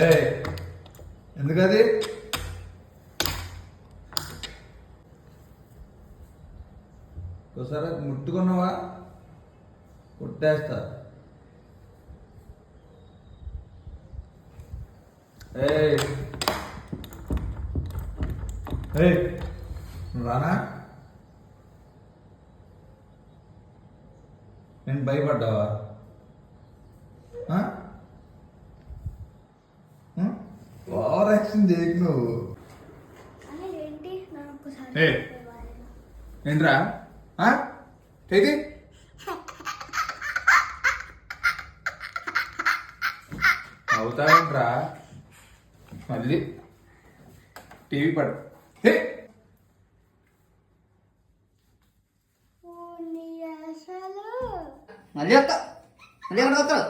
ఏ ఎందుకది? ఒకసారి ముట్టుకున్నావా? కొట్టేస్తా. ఏ ఏయ్ రానా? నేను భయపడ్డావా? ఓవర్ యాక్షన్ చేయకు నువ్వు ఏ. ఏంట్రా? చేతి అవుతావేంట్రా? మళ్ళీ టీవీ పడు. మళ్ళీ వస్తా. మళ్ళీ ఎక్కడ వస్తావు?